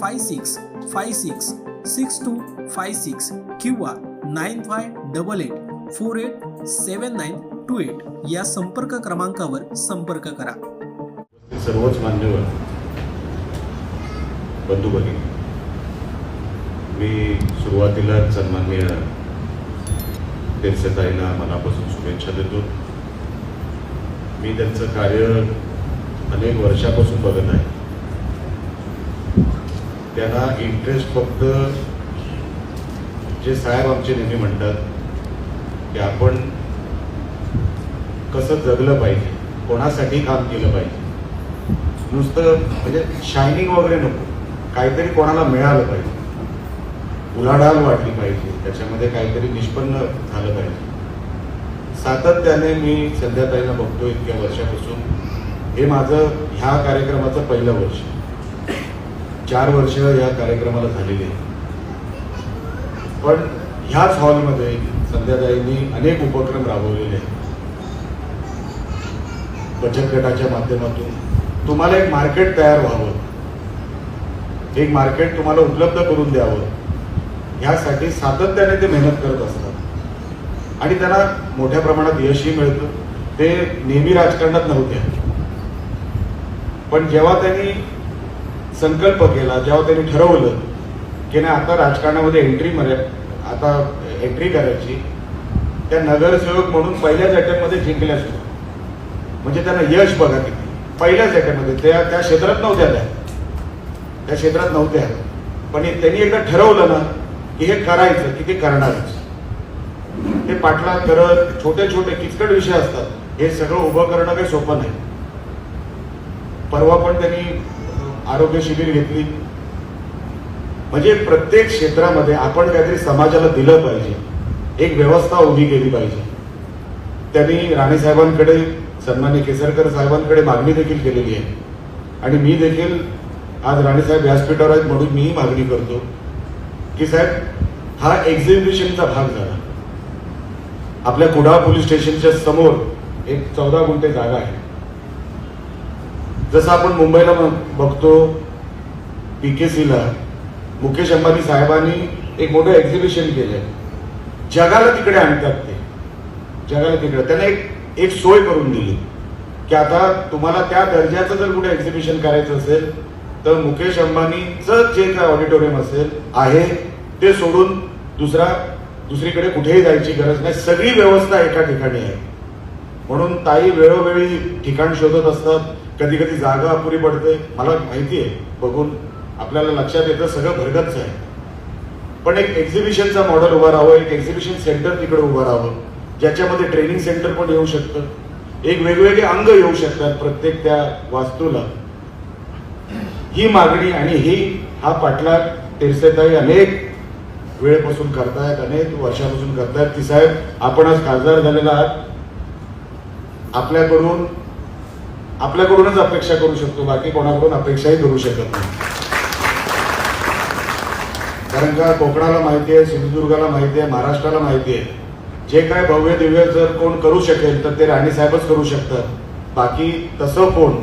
five six five six six two five six किंवा nine five double eight four eight seven nine two eight या संपर्क क्रमांकावर संपर्क करा. सर्वच मान्यवर बंधू भगिनी मी सुरुवातीलाच सन्मान्य ताईला मनापासून शुभेच्छा देतो. मी त्यांचं कार्य अनेक वर्षापासून बघत आहे. त्यांना इंटरेस्ट फक्त जे साहेब आमचे नेहमी म्हणतात की आपण कसं जगलं पाहिजे कोणासाठी काम केलं पाहिजे. नुसतं म्हणजे शायनिंग वगैरे नको काहीतरी कोणाला मिळालं पाहिजे. उलाढाल वाटली पाहिजे त्याच्यामध्ये काहीतरी निष्पन्न झालं पाहिजे. सातत्याने मी संध्याताईंना बघतो इतक्या वर्षापासून. हे माझं ह्या कार्यक्रमाचं पहिलं वर्ष. चार वर्ष या कार्यक्रमाला झालेली आहे पण ह्याच हॉलमध्ये संध्याताईंनी अनेक उपक्रम राबवलेले आहेत. बचत गटाच्या माध्यमातून तुम्हाला एक मार्केट तयार व्हावं. एक मार्केट तुम्हाला उपलब्ध करून द्यावं. ह्यासाठी सातत्याने ते मेहनत करत असतात. आणि त्यांना मोठ्या प्रमाणात यशही मिळतं. ते नेहमी राजकारणात नव्हते. पण जेव्हा त्यांनी संकल्प केला जेव्हा त्यांनी ठरवलं की नाही आता राजकारणामध्ये एंट्री मध्ये आता एंट्री करायची त्या नगरसेवक म्हणून पहिल्याच अटेम्पमध्ये जिंकल्या सुद्धा. म्हणजे त्यांना यश बघा किती. पहिल्याच याच्यामध्ये त्या त्या क्षेत्रात नव्हत्या त्या. त्या क्षेत्रात नव्हत्या. पण त्यांनी एकदा ठरवलं ना की हे करायचं की ते करणारच. ते पाठला करत छोटे छोटे किचकट विषय असतात. हे सगळं उभं करणं काही सोपं नाही. परवा पण त्यांनी आरोग्य शिबिर घेतली. म्हणजे प्रत्येक क्षेत्रामध्ये आपण काहीतरी समाजाला दिलं पाहिजे. एक व्यवस्था उभी केली पाहिजे. त्यांनी राणे साहेबांकडे सन्मान्य केसरकर साहेबांकडे मागणी देखील केलेली आहे. आणि मी देखील आज राणेसाहेब व्यासपीठावर आहेत म्हणून मीही मागणी करतो की साहेब हा एक्झिबिशनचा भाग झाला. आपल्या कुडाळ पोलीस स्टेशनच्या समोर एक चौदा गुंठे जागा आहे जसं आपण मुंबईला ब- बघतो सीला मुकेश अंबानी साहेबांनी एक मोठं एक्झिबिशन केलंय. जगाला तिकडे आणतात ते. जगाला तिकडे. त्यांना एक एक सोय करून दिली. की आता तुम्हाला त्या दर्जाचं जर कुठे एक्झिबिशन करायचं असेल तर मुकेश अंबानीचं जे काय ऑडिटोरियम असेल आहे ते सोडून दुसरा दुसरीकडे कुठेही जायची गरज नाही. सगळी व्यवस्था एका ठिकाणी आहे. म्हणून ताई वेळोवेळी ठिकाण शोधत असतात. कधी कधी जागा अपुरी पडते. मला माहिती आहे बघून आपल्याला लक्षात येतं सगळं भरगतच आहे. पण एक एक्झिबिशनचा मॉडेल उभा राहावं एक एक्झिबिशन सेंटर तिकडे उभं राहावं ज्याच्यामध्ये ट्रेनिंग सेंटर पण येऊ शकतं. एक वेगवेगळे अंग येऊ शकतात प्रत्येक त्या वास्तूला. ही मागणी आणि ही हा पाठलाग तिरसेताई अनेक वेळेपासून करतायत अनेक वर्षापासून करतायत. ती साहेब आपण आज खासदार झालेला आहात. आपल्याकडून आपल्याकडूनच अपेक्षा करू शकतो बाकी कोणाकडून अपेक्षाही करू शकत नाही. कारण का कोकणाला माहिती आहे सिंधुदुर्गाला माहिती आहे महाराष्ट्राला माहिती आहे. जे काय भव्य दिव्य जर कोण करू शकेल तर ते राणे साहेबच करू शकतात. बाकी तसं कोण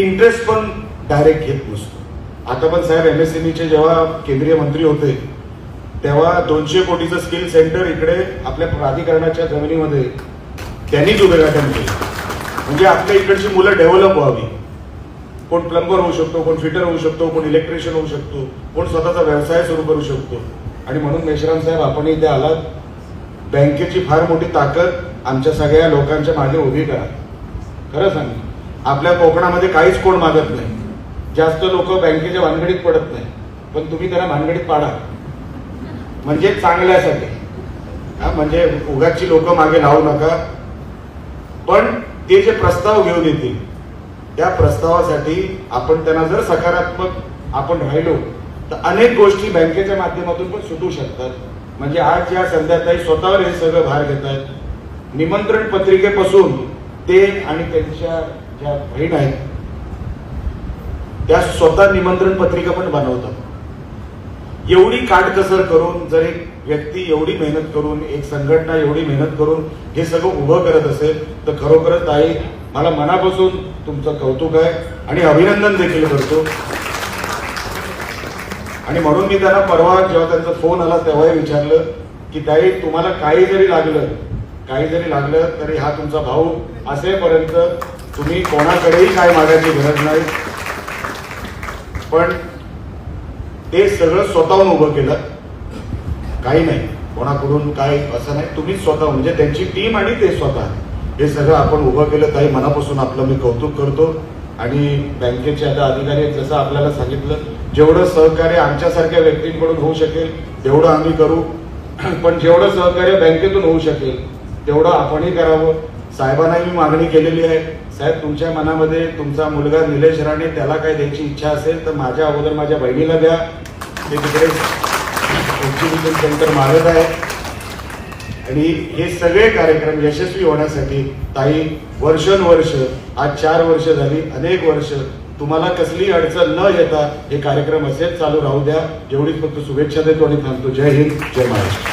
इंटरेस्ट पण डायरेक्ट घेत नसतो. आता पण साहेब एम एस चे जेव्हा केंद्रीय मंत्री होते तेव्हा दोनशे कोटीचं स्किल सेंटर इकडे आपल्या प्राधिकरणाच्या जमिनीमध्ये त्यांनीच उभे केलं. म्हणजे आपल्या इकडची मुलं डेव्हलप व्हावी. कोण प्लंबर होऊ शकतो कोण फिटर होऊ शकतो कोण इलेक्ट्रिशियन होऊ शकतो कोण स्वतःचा व्यवसाय सुरू करू शकतो. आणि म्हणून मेश्राम साहेब आपण इथे आलात. बँकेची फार मोठी ताकद आमच्या सगळ्या लोकांच्या मागे उभी करा. खरं सांग आपल्या कोकणामध्ये काहीच कोण मागत नाही. जास्त लोक बँकेच्या भानगडीत पडत नाही. पण तुम्ही त्याला भानगडीत पाडा. म्हणजे चांगल्यासाठी हा म्हणजे उगाची लोक मागे लावू नका. पण ते जे प्रस्ताव घेऊन येतील त्या प्रस्तावासाठी आपण त्यांना जर सकारात्मक आपण राहिलो तर अनेक गोष्टी बँकेच्या माध्यमातून पण सुटू शकतात. म्हणजे आज या संध्याताई स्वतःवर हे सगळं भार घेत आहेत. निमंत्रण पत्रिकेपासून ते आणि त्यांच्या ज्या बहीण आहेत त्या स्वतः निमंत्रण पत्रिका पण बनवतात. एवढी काटकसर करून जर एक व्यक्ती एवढी मेहनत करून एक संघटना एवढी मेहनत करून हे सगळं उभं करत असेल तर खरोखरच ताई मला मनापासून तुमचं कौतुक आहे आणि अभिनंदन देखील करतो. आणि म्हणून मी त्यांना परवा जेव्हा त्यांचा फोन आला तेव्हाही विचारलं की ताई तुम्हाला काही जरी लागलं काही जरी लागलं तरी हा तुमचा भाऊ असेपर्यंत तुम्ही कोणाकडेही काय मागायची गरज नाही. पण ते सगळं स्वतःहून उभं केलं. काही नाही. कोणाकडून काय असं नाही. तुम्ही स्वतः म्हणजे त्यांची टीम आणि ते स्वतः. हे सगळं आपण उभं केलं ताई मनापासून आपलं मी कौतुक करतो. आणि बँकेचे आता अधिकारी जसं आपल्याला सांगितलं जेवढं सहकार्य आमच्यासारख्या व्यक्तींकडून होऊ शकेल तेवढं आम्ही करू. पण जेवढं सहकार्य बँकेतून होऊ शकेल तेवढं आपणही करावं. साहेबांनाही मी मागणी केलेली आहे. साहेब तुमच्या मनामध्ये तुमचा मुलगा निलेश राणे त्याला काय द्यायची इच्छा असेल तर माझ्या अगोदर माझ्या बहिणीला द्या. ते तिकडे एक्झिबिशन सेंटर मागत आहे. आणि हे सगळे कार्यक्रम यशस्वी होण्यासाठी ताई वर्षानुवर्ष आज चार वर्ष झाली अनेक वर्ष तुम्हाला कसली अडचण न येता हे कार्यक्रम असेच चालू राहू द्या. एवढीच फक्त शुभेच्छा देतो आणि थांबतो. जय हिंद जय महाराष्ट्र.